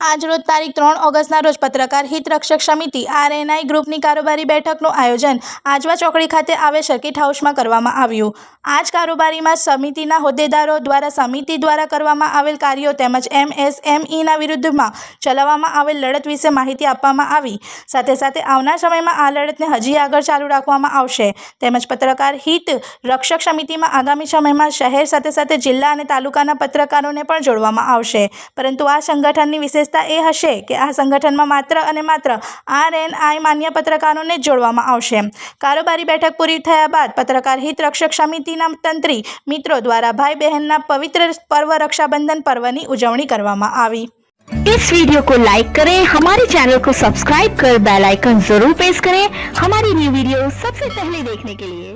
આજરોજ તારીખ ત્રણ ઓગસ્ટના રોજ પત્રકાર હિત રક્ષક સમિતિ આરએનઆઈ ગ્રુપની કારોબારી બેઠકનું આયોજન આજવા ચોકડી ખાતે આવે સર્કિટ હાઉસમાં કરવામાં આવ્યું. આજ કારોબારીમાં સમિતિના હોદ્દેદારો દ્વારા સમિતિ દ્વારા કરવામાં આવેલ કાર્યો તેમજ એમએસએમઈના વિરુદ્ધમાં ચલાવવામાં આવેલ લડત વિશે માહિતી આપવામાં આવી. સાથે સાથે આવનાર સમયમાં આ લડતને હજી આગળ ચાલુ રાખવામાં આવશે. તેમજ પત્રકાર હિત રક્ષક સમિતિમાં આગામી સમયમાં શહેર સાથે સાથે જિલ્લા અને તાલુકાના પત્રકારોને પણ જોડવામાં આવશે. પરંતુ આ સંગઠનની વિશેષતા એ હશે કે આ સંગઠનમાં માત્ર અને માત્ર આર એન આઈ માન્ય પત્રકારોને જ જોડવામાં આવશે કારોબારી બેઠક પૂરી થયા બાદ પત્રકાર હિત રક્ષક સમિતિના તંત્રી મિત્રો દ્વારા ભાઈ બહેનના પવિત્ર પર્વ રક્ષાબંધન પર્વની ઉજવણી કરવામાં આવી इस वीडियो को लाइक करें हमारे चैनल को सब्सक्राइब कर बेल आइकन जरूर प्रेस करें हमारी न्यू वीडियो सबसे पहले देखने के लिए